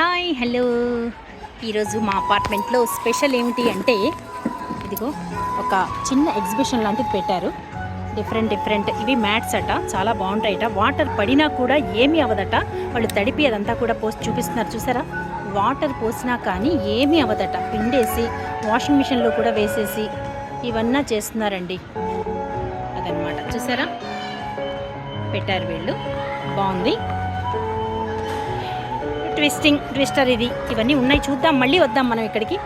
Hi hello. ఈరోజు మా అపార్ట్మెంట్లో స్పెషల్ ఏమిటి అంటే ఇదిగో ఒక చిన్న ఎగ్జిబిషన్ లాంటిది పెట్టారు. Different different. ఇవి మ్యాట్స్ అట చాలా బాగుంటాయట. వాటర్ పడినా కూడా ఏమీ అవ్వదట. వాళ్ళు తడిపి అదంతా కూడా పోసి చూపిస్తున్నారు. చూసారా? వాటర్ పోసినా కానీ ఏమీ అవ్వదట. పిండేసి వాషింగ్ మిషన్లో కూడా వేసేసి ఇవన్నీ చేస్తున్నారండి. అదనమాట చూసారా? పెట్టారు వీళ్ళు. బాగుంది. ట్విస్టింగ్ ట్విస్టర్ ఇది. ఇవన్నీ ఉన్నాయి. చూద్దాం. మళ్ళీ వద్దాం మనం ఇక్కడికి.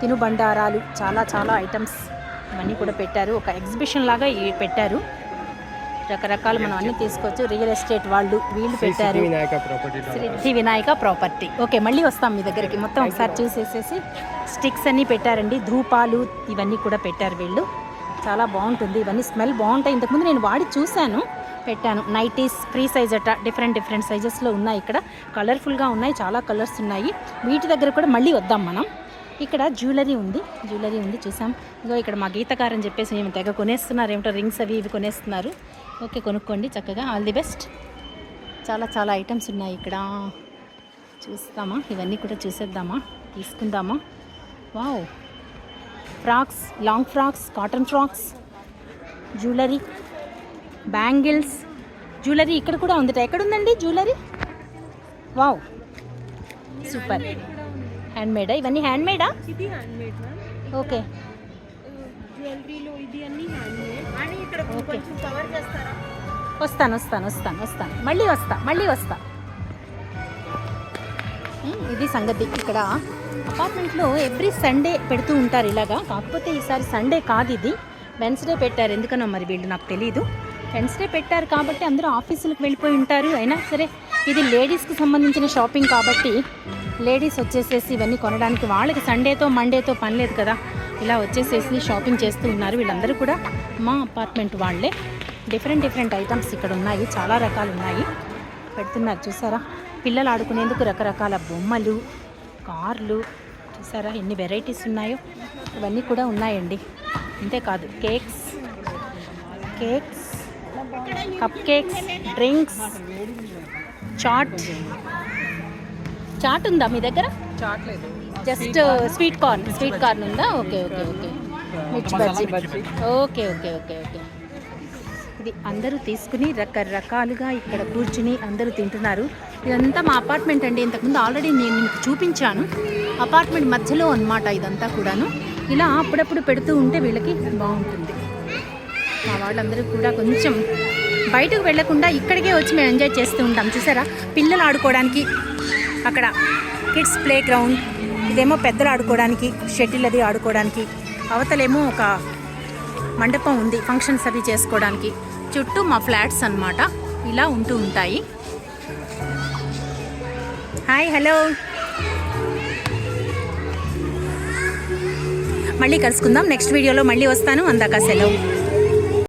తినుబండారాలు చాలా చాలా ఐటమ్స్ ఇవన్నీ కూడా పెట్టారు. ఒక ఎగ్జిబిషన్ లాగా ఇవి పెట్టారు. రకరకాలు మనం అన్నీ తీసుకోవచ్చు. రియల్ ఎస్టేట్ వాళ్ళు వీళ్ళు పెట్టారు. సిద్ధి వినాయక ప్రాపర్టీ ఓకే మళ్ళీ వస్తాం మీ దగ్గరికి. మొత్తం ఒకసారి చూసేసేసి స్టిక్స్ అన్నీ పెట్టారండి. ధూపాలు ఇవన్నీ కూడా పెట్టారు వీళ్ళు. చాలా బాగుంటుంది. ఇవన్నీ స్మెల్ బాగుంటాయి. ఇంతకుముందు నేను వాడి చూశాను. పెట్టాను. నైటీస్ ఫ్రీ సైజ్ అట డిఫరెంట్ డిఫరెంట్ సైజెస్లో ఉన్నాయి ఇక్కడ. కలర్ఫుల్గా ఉన్నాయి చాలా కలర్స్ ఉన్నాయి. వీటి దగ్గర కూడా మళ్ళీ వద్దాం మనం. ఇక్కడ జ్యువెలరీ ఉంది. జ్యువెలరీ ఉంది చూసాం. ఇగో ఇక్కడ మా గీతకార్ అని చెప్పేసి మేము తెగ కొనేస్తున్నారు. ఏమిటో రింగ్స్ అవి ఇవి కొనేస్తున్నారు. ఓకే కొనుక్కోండి చక్కగా. ఆల్ ది బెస్ట్ చాలా చాలా ఐటమ్స్ ఉన్నాయి ఇక్కడ. చూస్తామా? ఇవన్నీ కూడా చూసేద్దామా? తీసుకుందామా? Wow frocks long frocks cotton frocks jewellery bangles jewellery ఇక్కడ కూడా ఉందట. ఎక్కడ ఉందండి జ్యువెలరీ? వావ్. సూపర్. హ్యాండ్మేడా? ఇవన్నీ హ్యాండ్మేడా? ఇది హ్యాండ్మేడ్ మ్యామ్. ఓకే. జ్యువెలరీలో ఇది అన్ని హ్యాండ్మేడ్. అని ఇక్కడ Okay. కొంచెం కవర్ చేస్తారా? వస్తాను వస్తాను వస్తాను వస్తాను. మళ్ళీ వస్తా మళ్ళీ వస్తా. ఇది సంగతి. ఇక్కడ అపార్ట్మెంట్లో ఎవ్రీ సండే పెడుతూ ఉంటారు ఇలాగా. కాకపోతే ఈసారి సండే కాదు ఇది. వెన్స్డే పెట్టారు. ఎందుకనో మరి వీళ్ళు నాకు తెలియదు ఫ్రెండ్స్ డే పెట్టారు కాబట్టి అందరూ ఆఫీసులకు వెళ్ళిపోయి ఉంటారు. అయినా సరే ఇది లేడీస్కి సంబంధించిన షాపింగ్ కాబట్టి లేడీస్ వచ్చేసేసి ఇవన్నీ కొనడానికి వాళ్ళకి సండేతో మండేతో పని లేదు కదా. ఇలా వచ్చేసేసి షాపింగ్ చేస్తూ ఉన్నారు. వీళ్ళందరూ కూడా మా అపార్ట్మెంట్ వాళ్ళే. డిఫరెంట్ డిఫరెంట్ ఐటమ్స్ ఇక్కడ ఉన్నాయి. చాలా రకాలు ఉన్నాయి. పెడుతున్నారు. చూసారా? పిల్లలు ఆడుకునేందుకు రకరకాల బొమ్మలు కార్లు చూసారా? ఎన్ని వెరైటీస్ ఉన్నాయో? ఇవన్నీ కూడా ఉన్నాయండి. అంతేకాదు cakes cakes cupcakes drinks chaat chaat ఉందా మీ దగ్గర? చాట్లేదు just sweet corn sweet corn ఉందా? Okay okay okay mirchi bajji. Okay okay okay okay ఇది అందరూ తీసుకుని రకరకాలుగా ఇక్కడ కూర్చుని అందరూ తింటున్నారు. ఇదంతా మా అపార్ట్మెంట్ అండి. ఇంతకుముందు ఆల్రెడీ నేను మీకు చూపించాను. అపార్ట్మెంట్ మధ్యలో అన్నమాట ఇదంతా కూడాను. ఇలా అప్పుడప్పుడు పెడుతూ ఉంటే వీళ్ళకి బాగుంటుంది. మా వాళ్ళందరూ కూడా కొంచెం బయటకు వెళ్ళకుండా ఇక్కడికే వచ్చి మేము ఎంజాయ్ చేస్తూ ఉంటాం. చూసారా? పిల్లలు ఆడుకోవడానికి అక్కడ కిడ్స్ ప్లే గ్రౌండ్ ఇదేమో పెద్దలు ఆడుకోవడానికి షటిల్ అది ఆడుకోవడానికి అవతలేమో ఒక మండపం ఉంది ఫంక్షన్స్ అవి చేసుకోవడానికి. చుట్టూ మా ఫ్లాట్స్ అన్నమాట. ఇలా ఉంటూ ఉంటాయి. Hi hello. మళ్ళీ కలుసుకుందాం. నెక్స్ట్ వీడియోలో మళ్ళీ వస్తాను. అందాక సెలవు.